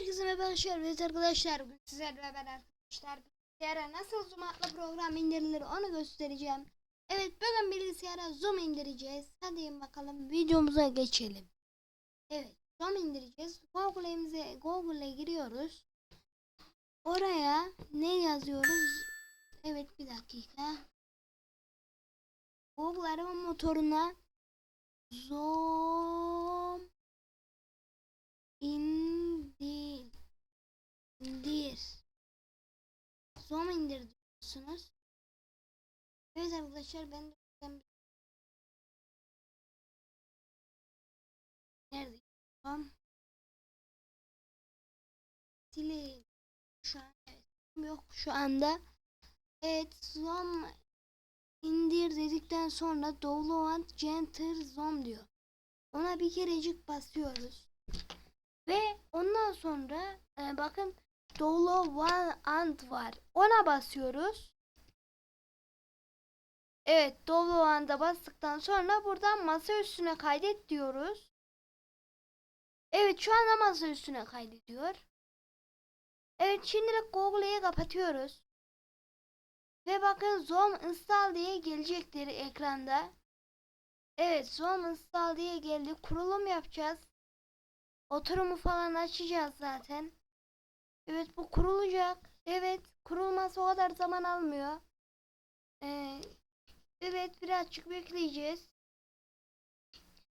Herkese merhaba arkadaşlar. Arkadaşlar bugün sizlerle beraber arkadaşlar bilgisayara nasıl Zoom adlı program indirilir onu göstereceğim. Evet bugün bilgisayara Zoom indireceğiz. Hadi bakalım videomuza geçelim. Evet Zoom indireceğiz. Google'imize Google'e giriyoruz. Oraya ne yazıyoruz? Evet bir dakika. Google arama motoruna Zoom indir indir. Zoom indir diyorsunuz. Evet arkadaşlar ben de nerede? Zoom silin şu an yok şu anda. Evet zoom indir dedikten sonra download gentle zoom diyor. Ona bir kerecik basıyoruz. Ve ondan sonra e, bakın Dolo One and var. Ona basıyoruz. Evet Dolo One'da bastıktan sonra buradan masa üstüne kaydet diyoruz. Evet şu anda masa üstüne kaydediyor. Evet şimdilik Google'yi kapatıyoruz. Ve bakın Zoom install diye gelecektir ekranda. Evet Zoom install diye geldi. Kurulum yapacağız. Oturumu falan açacağız zaten. Evet bu kurulacak. Evet kurulması o kadar zaman almıyor. Ee, evet birazcık bekleyeceğiz.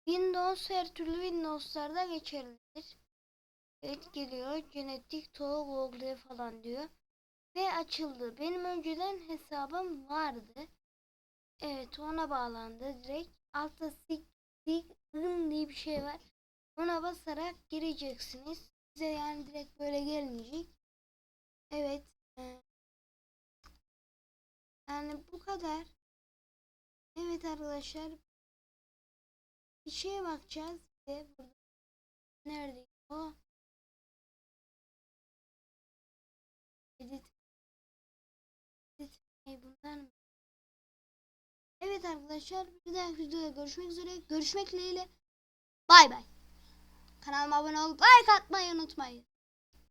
Windows her türlü Windows'larda geçerlidir. Evet geliyor. Genetik Tool Google falan diyor. Ve açıldı. Benim önceden hesabım vardı. Evet ona bağlandı direkt. Altta sig, sig, diye bir şey var. Ona basarak gireceksiniz. Size yani direkt böyle gelmeyecek. Evet. e, Yani bu kadar. Evet arkadaşlar. Bir şeye bakacağız. De burada. Nerede o? Edit. Edit. Bunlar mı? Evet arkadaşlar. Bir dahaki videoda görüşmek üzere. Görüşmek dileğiyle. Bay bay. Kanalıma abone olup like atmayı unutmayın.